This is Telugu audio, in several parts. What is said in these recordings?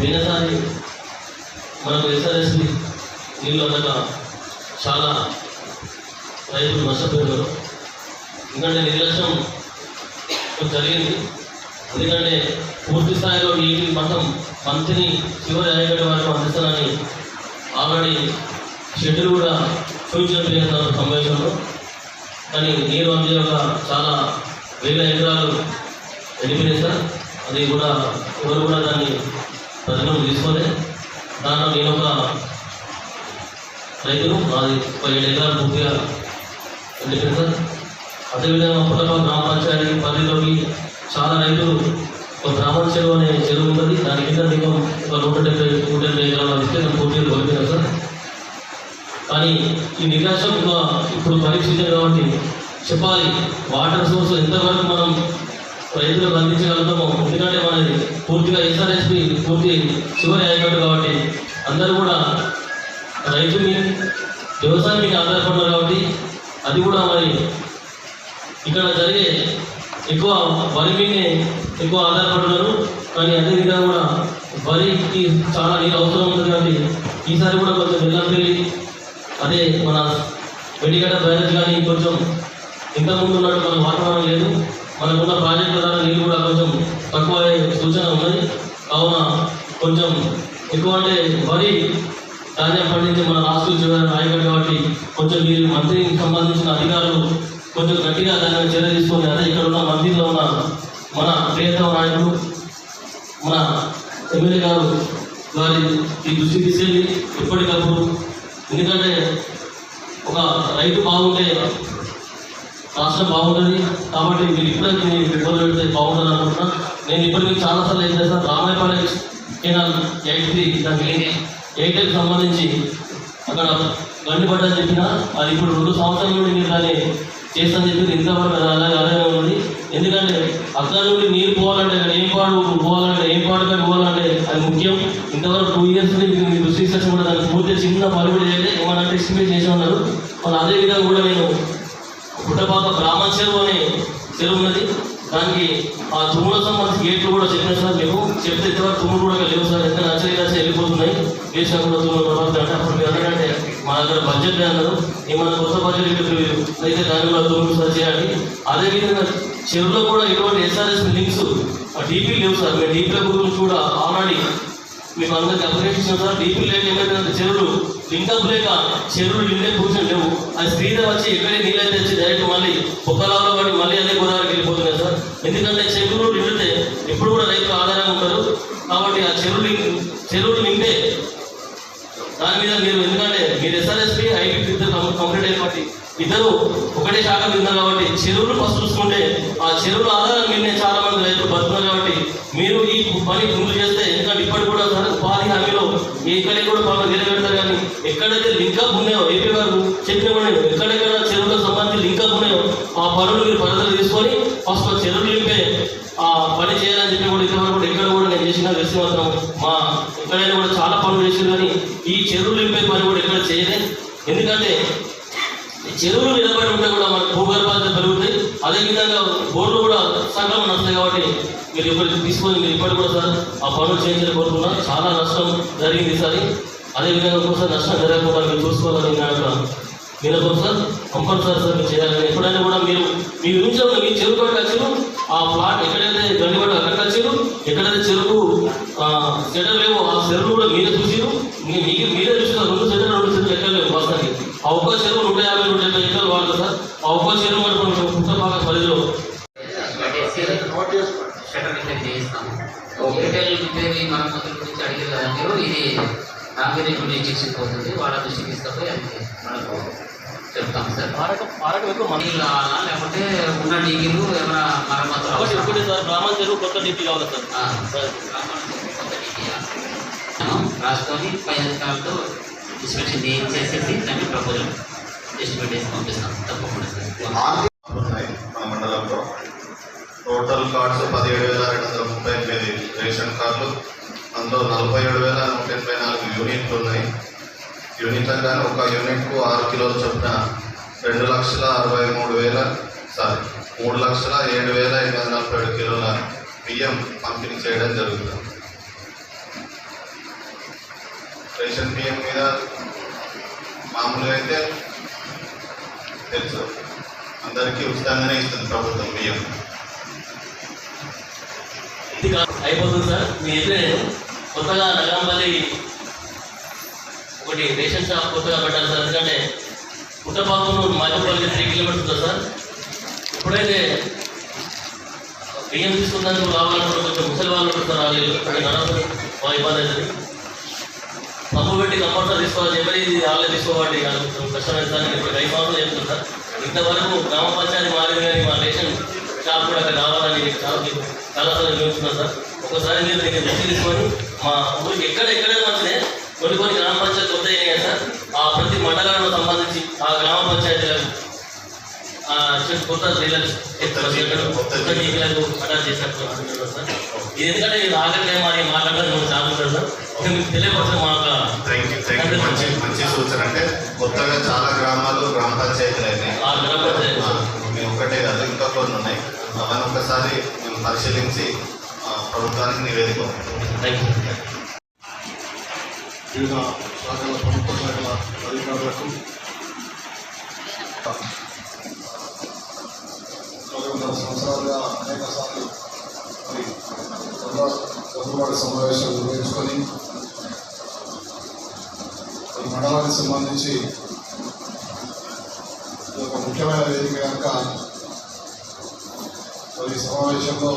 పోయినసారి మనకు ఎస్ఆర్ఎస్పి నీళ్ళు అనగా చాలా రైతులు నష్టపోయారు ఎందుకంటే నిర్లక్ష్యం జరిగింది. ఎందుకంటే పూర్తి స్థాయిలో నీటి మతం పంతిని చివరి అయ్యేటి వరకు అందిస్తానని ఆల్రెడీ షెడ్యూల్ కూడా సూచించారు సమావేశంలో కానీ నీరు అందేలాగా చాలా వేల ఎకరాలు వెళ్ళిపోయినాయి సార్. అది కూడా ఎవరు కూడా దాన్ని ప్రజలకు తీసుకొని దాంట్లో నేను ఒక రైతులు అది పదిహేడు ఏడు ఎకరాలు పూర్తిగా వెళ్ళిపోయింది సార్. అదేవిధంగా పుట్టప గ్రామ పంచాయతీ పరిధిలోకి చాలా రైతులు ఒక బ్రాహ్మణ చెరువు అనే చెరువు ఉంటుంది దాని కింద దిగం ఒక నూట డెబ్బై నూట డెబ్బై ఎకరాలు ఇస్తే నేను పూర్తిగా కోల్పోయినా సార్. కానీ ఈ నిరాశ ఇప్పుడు పరిస్థితి కాబట్టి చెప్పాలి. వాటర్ సోర్స్ ఎంతవరకు మనం రైతులకు అందించగలుగుతామో ఎందుకంటే మనది పూర్తిగా ఎస్ఆర్ఎస్పి పూర్తి చివరి అయినట్టు కాబట్టి అందరూ కూడా రైతుని వ్యవసాయం మీద ఆధారపడ్డారు కాబట్టి అది కూడా మరి ఇక్కడ జరిగే ఎక్కువ వరి మీదే ఎక్కువ ఆధారపడుతున్నారు కానీ అదేవిధంగా కూడా వరికి చాలా నీరు అవసరం ఉంటుంది కాబట్టి ఈసారి కూడా కొంచెం వెళ్ళంపల్లి అదే మన వెడిగడ్డ బ్యారేజ్ కానీ కొంచెం ఇంతకుముందు ఉన్నట్టు మన వాతావరణం లేదు. మనకున్న ప్రాజెక్టుల ద్వారా నీళ్ళు కూడా కొంచెం తక్కువ అయ్యే సూచన ఉన్నది. కావున కొంచెం ఎక్కువ అంటే వరి ధాన్యం పండించే మన రాష్ట్రం చివరి నాయకుడు కాబట్టి కొంచెం మీరు మంత్రికి సంబంధించిన అధికారులు కొంచెం గట్టిగా దాని చర్య తీసుకొని అదే ఇక్కడ ఉన్న మంత్రిలో ఉన్న మన ప్రియతమ నాయకుడు మన ఎమ్మెల్యే గారు వారి ఈ దృష్టి తీసుకెళ్ళి ఎప్పటికప్పుడు ఎందుకంటే ఒక రైతు బాగుంటే రాష్ట్రం బాగుంటుంది. కాబట్టి మీరు ఇప్పుడే మీరు మొదలు పెడితే బాగుంటుంది అనుకుంటున్నా. నేను ఇప్పటికీ చాలాసార్లు ఏం చేస్తాను రామాయపాలెం కెనాల్ ఎయిట్ త్రీ దానికి ఎయిర్టెల్ సంబంధించి అక్కడ గండిపడ్డని చెప్పిన అది ఇప్పుడు రెండు సంవత్సరాల నుండి మీరు దాన్ని చేస్తాను చెప్పి ఇంతవరకు అలాగే ఉంది. ఎందుకంటే అక్కడ నుండి నీరు పోవాలంటే ఏం పాడు పోవాలంటే ఏం పాడుగా పోవాలంటే అది ముఖ్యం. ఇంతవరకు టూ ఇయర్స్ మీకు మీరు కూడా దాన్ని పూర్తి చిన్న పరుగుడు చేయాలి ఏమన్నా ఎస్టిమేట్ చేసి ఉన్నారు. మరి అదే విధంగా కూడా నేను పుట్టపాక బ్రాహ్మణ చెరువు అనే చెరువు ఉన్నది. దానికి ఆ తుమ్ముల సంబంధించి గేట్లు కూడా చెప్పిన సార్ మేము. చెప్తే ఇంతవరకు తుమ్ములు కూడా లేవు సార్. ఎంత నచ్చలే కలిసి వెళ్ళిపోతున్నాయి. వేసినా కూడా తుమ్ములు అంటే అప్పుడు మీరు ఎందుకంటే మా దగ్గర బడ్జెట్ అన్నారు. ఏమన్నా కొత్త బడ్జెట్ ఇప్పుడు అయితే దాన్ని కూడా తుమ్ములు సార్ చేయాలి. అదేవిధంగా చెరువులో కూడా ఎటువంటి ఎస్ఆర్ఎస్ లింక్స్ ఆ డీపీ లేవు సార్. మేము డీపీల గురించి కూడా ఆల్రెడీ మీకు అందరికీ అప్డేట్ ఇచ్చిన సార్. డీపీ లేక ఏమైందంటే చెరువులు లింకప్ లేక చెరువులు నిండే కూర్చొని లేవు. అది శ్రీధర్ వచ్చి ఎక్కడే నీళ్ళని తెచ్చి డైరెక్ట్ మళ్ళీ పొక్కలాలో పడి మళ్ళీ అదే గోదావరికి వెళ్ళిపోతున్నాయి సార్. ఎందుకంటే చెరువులు నిండితే ఎప్పుడు కూడా రైతులు ఆధారంగా ఉంటారు. కాబట్టి ఆ చెరువులు చెరువులు నిండే దాని మీద మీరు ఎందుకంటే మీరు ఎస్ఆర్ఎస్పి ఐపీ ఇద్దరు కంప్లీట్ అయిన ఇద్దరు ఒకటే శాఖ ఉన్నారు కాబట్టి చెరువులు ఫస్ట్ చూసుకుంటే ఆ చెరువుల ఆధారం మీదే చాలా మంది రైతులు బతుకున్నారు కాబట్టి మీరు ఈ పని ముందు చేస్తే ఎందుకంటే ఇప్పటికి కూడా సార్ ఉపాధి హామీలో ఎక్కడికి కూడా పనులు నిలబెడతారు కానీ ఎక్కడైతే లింకప్ ఉన్నాయో ఏపీ గారు చెప్పిన నేను ఎక్కడెక్కడ చెరువులకు సంబంధించి లింకప్ ఉన్నాయో ఆ పనులు మీరు పరిధిలో తీసుకొని ఫస్ట్ చెరువులు నింపే ఆ పని చేయాలని చెప్పి కూడా ఇంతవరకు కూడా ఎక్కడ కూడా నేను చేసిన వ్యక్తి మాత్రం మా ఎక్కడైనా కూడా చాలా పనులు చేసిన కానీ ఈ చెరువులు నింపే పని కూడా ఎక్కడ చేయలేదు ఎందుకంటే ఈ చెరువులు నిలబడి ఉంటే కూడా మనకు భూగర్భాలు పెరుగుతాయి. అదేవిధంగా బోర్లు కూడా సగం నడుస్తాయి కాబట్టి మీరు ఇప్పటికి తీసుకొని మీరు ఇప్పటికి కూడా సార్ ఆ పనులు చేయించాలని కోరుకున్నా. చాలా నష్టం జరిగింది సార్. అదేవిధంగా ఒకసారి నష్టం జరగకుండా మీరు చూసుకోవాలని కనుక మీరు ఒకసారి కంపల్సరీ సార్ మీరు చేయాలని ఎప్పుడైనా కూడా మీరు మీ గురించి మీ చెరువు కాడికి వచ్చారు ఆ ప్లాట్ ఎక్కడైతే గండిపడి అక్కడికి వచ్చారు ఎక్కడైతే చెరుకు సెటర్ లేవో ఆ చెరువు కూడా మీరే చూసిరు మీకు మీరే చూసిన రెండు సెటర్ రెండు సెటర్ ఎక్కడ లేవు వాస్తవానికి. ఆ ఒక్క చెరువు నూట యాభై నూట నాగరి డిస్ట్రిక్ట్ పోతుంది వాళ్ళ దృష్టికి తీసుకపోయి అది మనకు చెప్తాం సార్. మారక మారక ఎక్కువ మన మనీలు లేకపోతే ఉన్న డీగీలు ఏమైనా మరమ్మతులు? ఒకటి సార్ బ్రాహ్మణ చెరువు కొత్త డీపీ కావాలి సార్. ఆ, కొత్త డీగీయా? రాసుకొని పై అధికారులతో ఇన్స్పెక్షన్ చేసేసి దాన్ని ప్రపోజల్ ఎస్టిమేట్ చేసి పంపిస్తాం. తప్పకుండా సార్. మన మండలంలో టోటల్ కార్డ్స్ పదిహేడు వేల రెండు వందల ముప్పై ఎనిమిది రేషన్ కార్డులు అందులో నలభై ఏడు వేల నూట ఎనభై నాలుగు యూనిట్లు ఉన్నాయి. యూనిట్ కానీ ఒక యూనిట్కు ఆరు కిలోల చొప్పున రెండు లక్షల అరవై మూడు వేల సారీ మూడు లక్షల ఏడు వేల ఐదు వందల నలభై ఏడు కిలోల బియ్యం పంపిణీ చేయడం జరుగుతుంది. రేషన్ బియ్యం మీద మామూలుగా అయితే తెలుసు. అందరికీ ఉచితంగానే ఇస్తుంది ప్రభుత్వం బియ్యం. అయిపోతుంది సార్. మీ ఎదురే కొత్తగా నగరంపల్లి ఒకటి రేషన్ షాప్ కొత్తగా పెట్టాలి సార్. ఎందుకంటే పుట్టపాకం మైపల్లి త్రీ కిలోమీటర్స్ ఉంది సార్. ఎప్పుడైతే బియ్యం తీసుకున్నందుకు రావాలంటే కొంచెం ముసలి వాళ్ళు ఉంటారు సార్ వాళ్ళు బాగా ఇబ్బంది అవుతుంది. పంపు పెట్టి కంపల్సరీ తీసుకోవాలి ఎవరి వాళ్ళే తీసుకోవాలి. కొంచెం కష్టమైంది సార్. ఇప్పుడు ఐదు సంవత్సరాలు సార్. ఇంతవరకు గ్రామ పంచాయతీ మారింది కానీ మా రేషన్ షాప్ కూడా అక్కడ రావాలని చాలా చాలా సార్ చూస్తున్నాను సార్. ఒకసారి మీరు దీన్ని దృష్టి తీసుకొని మా ఊరికి ఎక్కడ ఎక్కడైనా మంచిదే కొన్ని కొన్ని గ్రామ పంచాయతీ కొత్త అయినాయి సార్. ఆ ప్రతి మండలానికి సంబంధించి ఆ గ్రామ పంచాయతీలకు కొత్త రీలర్స్ కొత్త జీవితాలకు అటాచ్ చేసినట్టు అనుకుంటున్నాను సార్. ఇది ఎందుకంటే ఆఖరిగా మరి మాట్లాడడం సార్. ఇది మీకు తెలియపరచడం మా యొక్క థ్యాంక్ యూ థ్యాంక్ యూ మంచి మంచి సూచన. అంటే కొత్తగా చాలా గ్రామాలు గ్రామ పంచాయతీలు అయినాయి. మేము ఒక్కటే కాదు ఇంకా కొన్ని ఉన్నాయి. అవన్నీ ఒకసారి మేము పరిశీలించి ప్రభుత్వానికి నివేదిక వివిధ శాఖల ప్రభుత్వ శాఖల అధికారులకు సంవత్సరాలుగా అనేక సార్లు మరి చదువుబాటు సమావేశాలు నిర్వహించుకొని ఈ మండలానికి సంబంధించి ఒక ముఖ్యమైన వేదిక కనుక మరి ఈ సమావేశంలో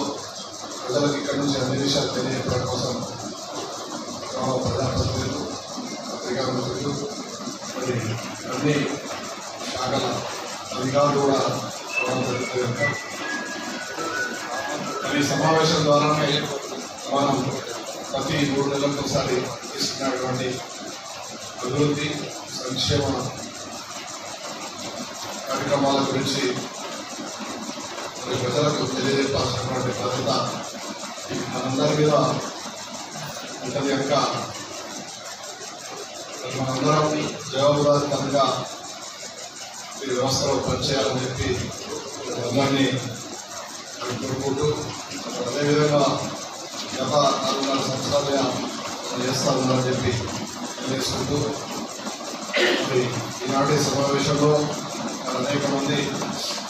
ప్రజలకు ఇక్కడ నుంచి అన్ని విషయాలు తెలియజెప్పడం కోసం గ్రామ ప్రజాప్రతినిధులు పత్రికా మిత్రులు మరి అన్ని శాఖల అధికారులు కూడా మరి ఈ సమావేశం ద్వారానే మనం ప్రతి మూడు నెలలకు ఒకసారి తీసుకున్నటువంటి అభివృద్ధి సంక్షేమ కార్యక్రమాల గురించి మరి ప్రజలకు తెలియజేయాల్సినటువంటి బాధ్యత మనందరి మీద ఇతని యొక్క మరి మనందరం జవాబుదారితంగా ఈ వ్యవస్థలో పనిచేయాలని చెప్పి అందరినీ కోరుకుంటూ అదేవిధంగా గత నాలుగున్నర సంవత్సరాలుగా చేస్తా ఉన్నారని చెప్పి తెలియజేసుకుంటూ ఈనాటి సమావేశంలో అనేక మంది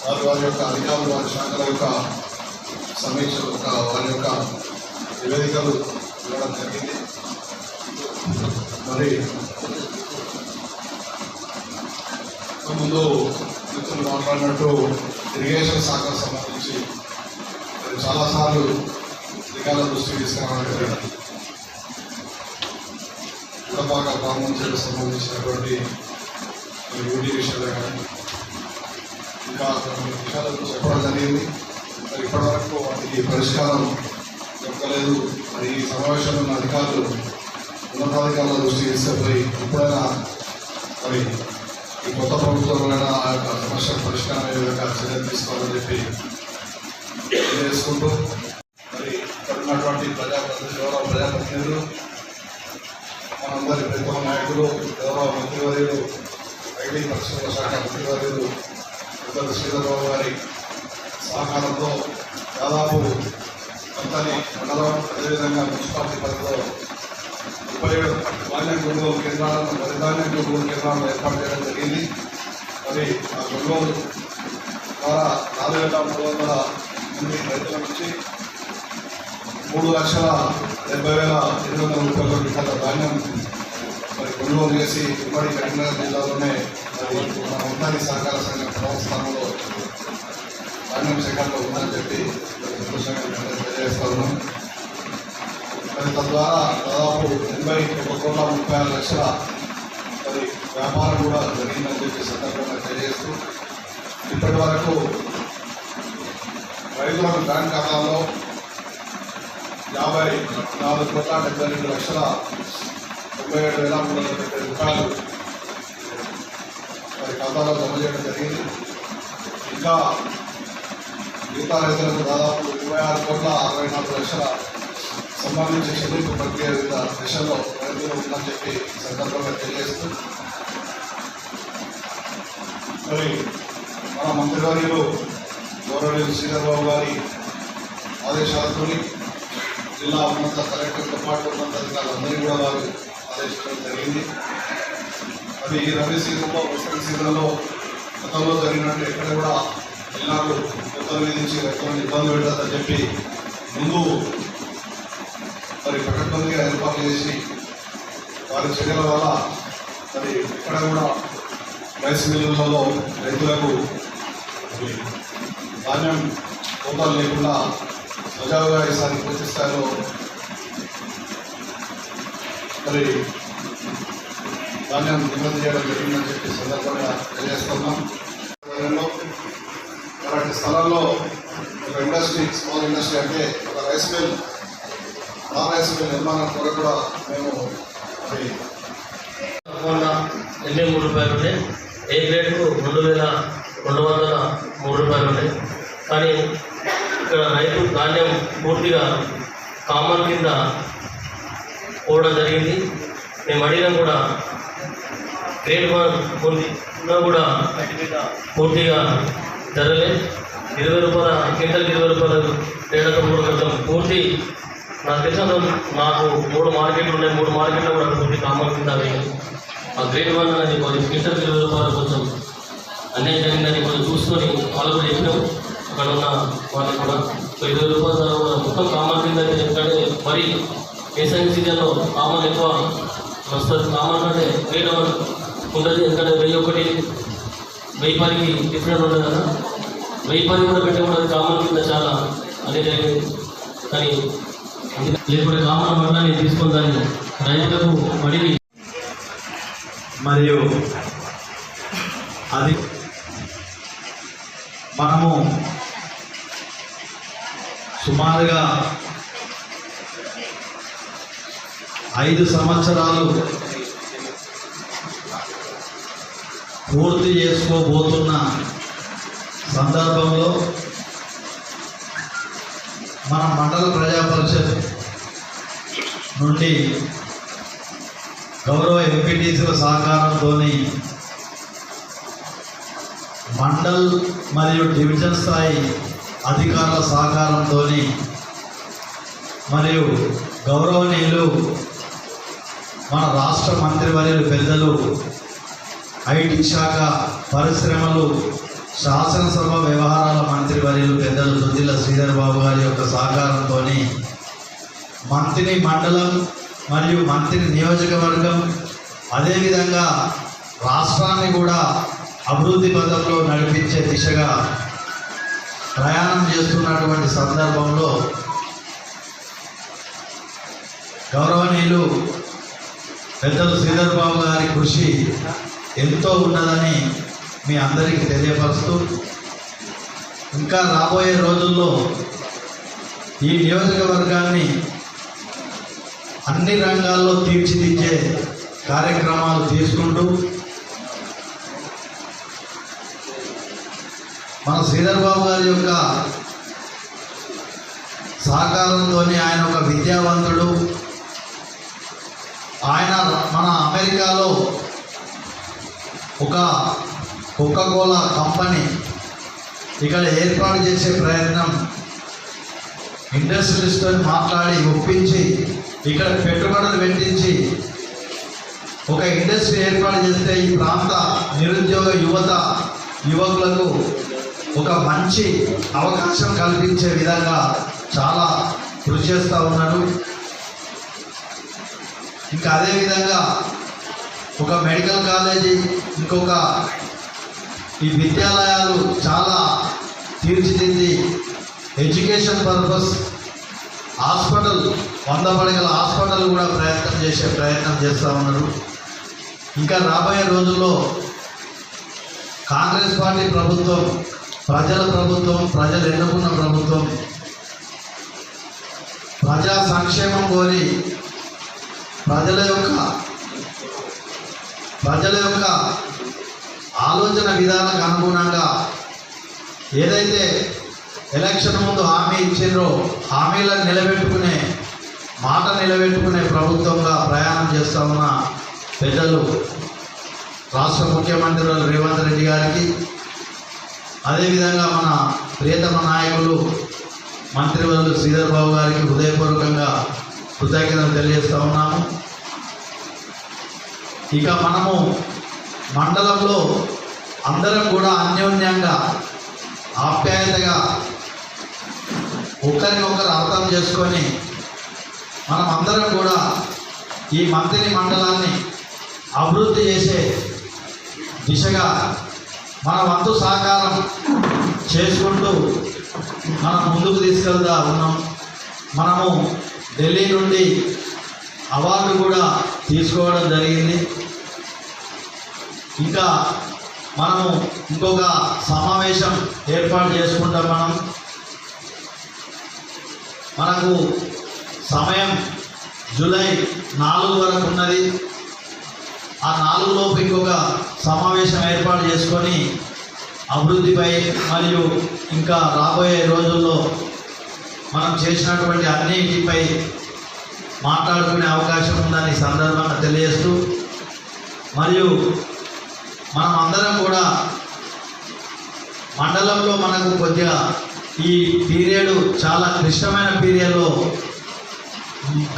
వారి వారి యొక్క అధికారులు వారి శాఖల యొక్క సమీక్ష వారి యొక్క నివేదికలు ఇవ్వడం జరిగింది. మరి ముందు మిత్రులు మాట్లాడినట్టు ఇరిగేషన్ శాఖకు సంబంధించి మరి చాలాసార్లు అధికారుల దృష్టికి తీసుకురావడం జరిగింది. ఉడపాక ప్రాముఖ్యతకు సంబంధించినటువంటి యూటీ విషయాలు కానీ ఇంకా కొన్ని విషయాలు చెప్పడం జరిగింది. మరి ఇప్పటివరకు వాటికి పరిష్కారం దొరకలేదు మరి ఈ సమావేశంలో ఉన్న అధికారులు ఉన్నతాధికారుల దృష్టి తీసుకుపోయి ఎప్పుడైనా మరి ఈ కొత్త ప్రభుత్వంలో ఆ యొక్క సమస్య పరిష్కారం అయ్యే విధంగా చర్యలు తీసుకోవాలని చెప్పి తెలియజేసుకుంటూ మరి ఇక్కడ ఉన్నటువంటి ప్రజాప్రతినిధులు గౌరవ ప్రజాప్రతినిధులు మనందరి ప్రభుత్వ నాయకులు గౌరవ మంత్రివర్యులు ఐటీ పరిశ్రమల శాఖ మంత్రివర్యులు పెద్దలు శ్రీధరరావు గారి సహకారంతో దాదాపు అంతని మండలం అదేవిధంగా మున్సిపాలిటీ పరిధిలో ముప్పై ఏడు బాల్యం గురువు కేంద్రాలను వరి ధాన్యం కేంద్రాలను ఏర్పాటు చేయడం జరిగింది. మరి ఆ గురువు ద్వారా నాలుగు వేల మూడు వందల మంది రైతుల నుంచి మూడు లక్షల డెబ్బై వేల ఎనిమిది వందల రూపాయల ఒకటి ధాన్యం మరి కొనుగోలు చేసి ఉమ్మడి కరీంనగర్ జిల్లాలోనే మరి మన ఉన్నది సహకార సంఘ సంస్థానంలో అన్ని శాఖలో ఉందని చెప్పి మరి మరి తద్వారా దాదాపు ఎనభై ఒక కోట్ల ముప్పై ఆరు లక్షల మరి వ్యాపారం కూడా జరిగిందని చెప్పి సందర్భంగా తెలియజేస్తూ ఇప్పటి వరకు రైతుల బ్యాంక్ ఖాతాలో యాభై నాలుగు కోట్ల డెబ్బై రెండు లక్షల తొంభై ఏడు వేల మూడు వందల డెబ్బై రూపాయలు మరి ఖాతాలో జమ చేయడం జరిగింది ఇంకా మిగతా రైతులకు దాదాపు ఇరవై ఆరు కోట్ల అరవై నాలుగు లక్షల సంబంధించి చెల్లింపు ప్రక్రియ వివిధ దశల్లో రైతులు ఉందని చెప్పి సందర్భంగా తెలియజేస్తూ మరి మన మంత్రివర్యులు గౌరవనీయులు శ్రీధర్బాబు గారి ఆదేశాలతో జిల్లా ఉన్నత కలెక్టర్తో పాటు ఉన్నత అధికారులందరినీ కూడా వారు ఆదేశించడం జరిగింది. అది ఈ రబీ సీజన్లో వసంత సీజన్లో గతంలో జరిగినట్టు ఎక్కడ కూడా ఎల్లాడు కొత్తలు నుంచి ఎటువంటి ఇబ్బంది పెడతారని చెప్పి ముందు మరి పకడ్బందీగా ఏర్పాటు చేసి వారి చర్యల వల్ల మరి ఇక్కడ కూడా రైస్ మిల్లులలో రైతులకు ధాన్యం కోతలు లేకుండా సజావుగా ఈసారి పూర్తి స్థాయిలో మరి ధాన్యం దిగుమతి చేయడం జరిగిందని చెప్పి సందర్భంగా తెలియజేస్తున్నాం. స్థలంలో ఒక ఇండస్ట్రీ స్మాల్ ఇండస్ట్రీ అంటే ఒక రైస్ మిల్ ఆ రైస్ మిల్ నిర్మాణం కొరకు కూడా మేము మరి ఎన్ని మూడు రూపాయలు ఉన్నాయి? ఏ గ్రేడ్కు రెండు వేల రెండు వందల మూడు రూపాయలు ఉన్నాయి? కానీ ఇక్కడ రైతు ధాన్యం పూర్తిగా కామన్ కింద పోవడం జరిగింది. మేము అడిగినా కూడా గ్రేడ్ వన్ కొన్ని కూడా పూర్తిగా జరగలేదు. ఇరవై రూపాయల క్వింటల్కి ఇరవై రూపాయలు తేడాతో మూడు కొంచెం పూర్తి. నాకు తెలిసిన నాకు మూడు మార్కెట్లు ఉన్నాయి మూడు మార్కెట్లు కూడా పూర్తి కామన్ కింద ఆ గ్రేట్ వన్ అనేది కొంచెం క్వింటల్ ఇరవై రూపాయలు కొంచెం అన్యాయం జరిగిందని కొంచెం చూసుకొని వాళ్ళు కూడా చెప్పినాం అక్కడ ఉన్న వాళ్ళకి కూడా. సో ఇరవై రూపాయల ధర కూడా మొత్తం కామన్ కింద ఎందుకంటే మరి వేసవి సీజన్లో కామన్ ఎక్కువ వస్తుంది. కామన్ అంటే గ్రేట్ వన్ ఉంటుంది ఎందుకంటే వెయ్యి ఒకటి వెయ్యి పనికి డిఫరెంట్ ఉంటుంది కదా. వెయ్యి పని కూడా పెట్టకూడదు కామన్ కింద చాలా అదే కానీ లేకపోతే కామన్ మండలాన్ని తీసుకుందాన్ని రైతులకు మడిని. మరియు అది మనము సుమారుగా ఐదు సంవత్సరాలు పూర్తి చేసుకోబోతున్న సందర్భంలో మన మండల ప్రజా పరిషత్ నుండి గౌరవ ఎంపీటీసీల సహకారంతో మండల్ మరియు డివిజన్ స్థాయి అధికారుల సహకారంతో మరియు గౌరవనీయులు మన రాష్ట్ర మంత్రివర్యులు పెద్దలు ఐటీ శాఖ పరిశ్రమలు శాసనసభ వ్యవహారాల మంత్రి వర్యులు పెద్దలు సుజిల శ్రీధర్ బాబు గారి యొక్క సహకారంతో మంత్రి మండలం మరియు మంత్రి నియోజకవర్గం అదేవిధంగా రాష్ట్రాన్ని కూడా అభివృద్ధి పథంలో నడిపించే దిశగా ప్రయాణం చేస్తున్నటువంటి సందర్భంలో గౌరవనీయులు పెద్దలు శ్రీధర్ బాబు గారి కృషి ఎంతో ఉన్నదని మీ అందరికీ తెలియపరుస్తూ ఇంకా రాబోయే రోజుల్లో ఈ నియోజకవర్గాన్ని అన్ని రంగాల్లో తీర్చిదిద్దే కార్యక్రమాలు తీసుకుంటూ మన శ్రీధర్ బాబు గారి యొక్క సహకారంతోనే ఆయన ఒక విద్యావంతుడు. ఆయన మన అమెరికాలో ఒక కోలా కంపెనీ ఇక్కడ ఏర్పాటు చేసే ప్రయత్నం ఇండస్ట్రీస్తో మాట్లాడి ఒప్పించి ఇక్కడ పెట్టుబడులు పెట్టించి ఒక ఇండస్ట్రీ ఏర్పాటు చేస్తే ఈ ప్రాంత నిరుద్యోగ యువత యువకులకు ఒక మంచి అవకాశం కల్పించే విధంగా చాలా కృషి చేస్తూ ఉన్నారు. ఇంకా అదేవిధంగా ఒక మెడికల్ కాలేజీ ఇంకొక ఈ విద్యాలయాలు చాలా తీర్చిదిద్ది ఎడ్యుకేషన్ పర్పస్. హాస్పిటల్ వంద పడగల హాస్పిటల్ కూడా ప్రయత్నం చేసే ప్రయత్నం చేస్తూ ఉన్నారు. ఇంకా రాబోయే రోజుల్లో కాంగ్రెస్ పార్టీ ప్రభుత్వం ప్రజల ప్రభుత్వం ప్రజలు ఎన్నుకున్న ప్రభుత్వం ప్రజా సంక్షేమం కోరి ప్రజల యొక్క ప్రజల యొక్క ఆలోచన విధానాలకు అనుగుణంగా ఏదైతే ఎలక్షన్ ముందు హామీ ఇచ్చిండ్రో హామీలను నిలబెట్టుకునే మాట నిలబెట్టుకునే ప్రభుత్వంగా ప్రయాణం చేస్తా ఉన్న పెద్దలు రాష్ట్ర ముఖ్యమంత్రి రేవంత్ రెడ్డి గారికి అదేవిధంగా మన ప్రియతమ నాయకులు మంత్రివర్యులు శ్రీధర్ బాబు గారికి హృదయపూర్వకంగా కృతజ్ఞతలు తెలియజేస్తా ఉన్నాము. ఇక మనము మండలంలో అందరం కూడా అన్యోన్యంగా ఆప్యాయతగా ఒకరినొకరు అర్థం చేసుకొని మనం అందరం కూడా ఈ మంత్రి మండలాన్ని అభివృద్ధి చేసే దిశగా మన వంతు సహకారం చేసుకుంటూ మనం ముందుకు తీసుకెళ్తా ఉన్నాం. మనము ఢిల్లీ నుండి అవార్డు కూడా తీసుకోవడం జరిగింది. ఇంకా మనము ఇంకొక సమావేశం ఏర్పాటు చేసుకుంటాం మనం. మనకు సమయం జూలై నాలుగు వరకు ఉన్నది. ఆ నాలుగు లోపు ఇంకొక సమావేశం ఏర్పాటు చేసుకొని అభివృద్ధిపై మరియు ఇంకా రాబోయే రోజుల్లో మనం చేసినటువంటి అన్నిటిపై మాట్లాడుకునే అవకాశం ఉందని సందర్భంగా తెలియజేస్తూ మరియు మనం అందరం కూడా మండలంలో మనకు కొద్దిగా ఈ పీరియడ్ చాలా క్లిష్టమైన పీరియడ్లో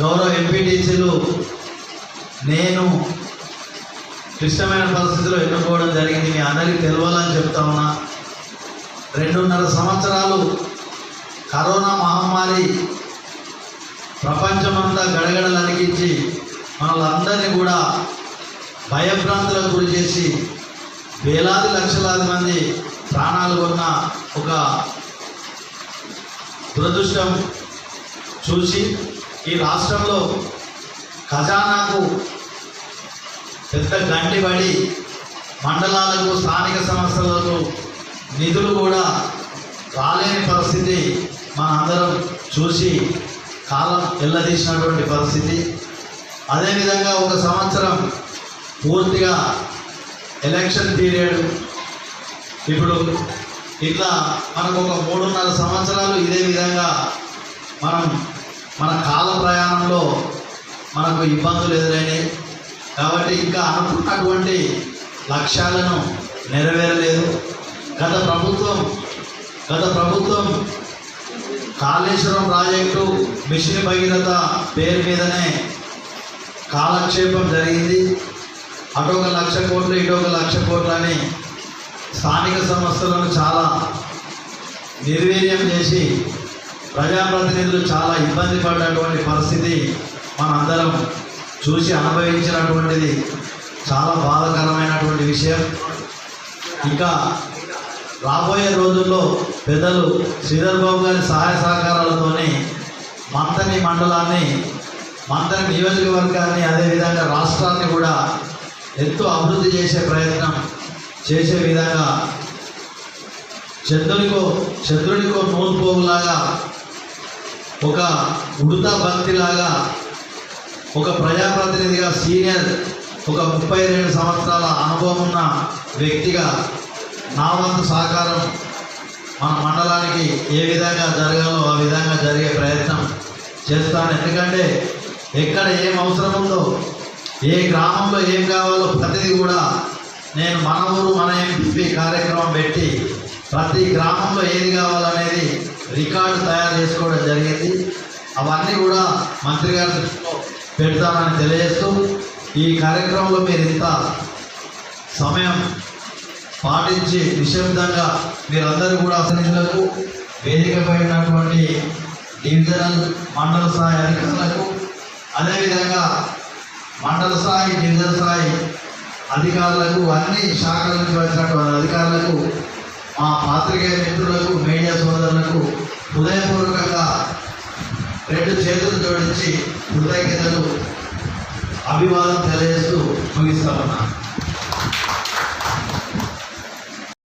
గౌరవ ఎంపీటీసీలు నేను క్లిష్టమైన పరిస్థితిలో ఎన్నుకోవడం జరిగింది. మీ అందరికీ తెలవాలని చెప్తా ఉన్నా. రెండున్నర సంవత్సరాలు కరోనా మహమ్మారి ప్రపంచమంతా గడగడలు అలిగించి మనలందరినీ కూడా భయభ్రాంతులకు గురి చేసి వేలాది లక్షలాది మంది ప్రాణాలు కొన్న ఒక దురదృష్టం చూసి ఈ రాష్ట్రంలో ఖజానాకు పెద్ద గంటి పడి మండలాలకు స్థానిక సంస్థలకు నిధులు కూడా రాలేని పరిస్థితి మనందరం చూసి కాలం ఎల్లదీసినటువంటి పరిస్థితి. అదేవిధంగా ఒక సంవత్సరం పూర్తిగా ఎలక్షన్ పీరియడ్ ఇప్పుడు ఇట్లా మనకు ఒక మూడున్నర సంవత్సరాలు ఇదే విధంగా మనం మన కాల ప్రయాణంలో మనకు ఇబ్బందులు ఎదురైనాయి. కాబట్టి ఇంకా అనుకున్నటువంటి లక్ష్యాలను నెరవేరలేదు. గత ప్రభుత్వం గత ప్రభుత్వం కాళేశ్వరం ప్రాజెక్టు మిషన్ భగీరథ పేరు మీదనే కాలక్షేపం జరిగింది. అటొక లక్ష కోట్లు ఇటొక లక్ష కోట్లు అని స్థానిక సంస్థలను చాలా నిర్వీర్యం చేసి ప్రజాప్రతినిధులు చాలా ఇబ్బంది పడ్డటువంటి పరిస్థితి మనందరం చూసి అనుభవించినటువంటిది. చాలా బాధకరమైనటువంటి విషయం. ఇంకా రాబోయే రోజుల్లో పెద్దలు శ్రీధర్ బాబు గారి సహాయ సహకారాలతోని మంతని మండలాన్ని మంతని నియోజకవర్గాన్ని అదేవిధంగా రాష్ట్రాన్ని కూడా ఎంతో అభివృద్ధి చేసే ప్రయత్నం చేసే విధంగా చంద్రునికో చంద్రునికో నూలుపోగులాగా ఒక ఉడత భక్తిలాగా ఒక ప్రజాప్రతినిధిగా సీనియర్ ఒక ముప్పై రెండు సంవత్సరాల అనుభవం ఉన్న వ్యక్తిగా నా వంతు సహకారం మన మండలానికి ఏ విధంగా జరగాలో ఆ విధంగా జరిగే ప్రయత్నం చేస్తాను. ఎందుకంటే ఎక్కడ ఏం అవసరం ఉందో ఏ గ్రామంలో ఏం కావాలో ప్రతిదీ కూడా నేను మన ఊరు మన ఎంపీ కార్యక్రమం పెట్టి ప్రతి గ్రామంలో ఏది కావాలనేది రికార్డు తయారు చేసుకోవడం జరిగింది. అవన్నీ కూడా మంత్రి గారి దృష్టిలో పెడతానని తెలియజేస్తూ ఈ కార్యక్రమంలో మీరు ఇంత సమయం పాటించి నిశ్శబ్దంగా మీరందరూ కూడా అసలు వేదికపై ఉన్నటువంటి డివిజనల్ మండల స్థాయి అధికారులకు అదేవిధంగా మండల స్థాయి డివిజన్ స్థాయి అధికారులకు అన్ని శాఖల నుంచి వచ్చినటువంటి అధికారులకు మా పాత్రికేయ మిత్రులకు మీడియా సోదరులకు హృదయపూర్వకంగా రెండు చేతులు జోడించి కృతజ్ఞతలు అభివాదం తెలియజేస్తూ ముగిస్తామన్నా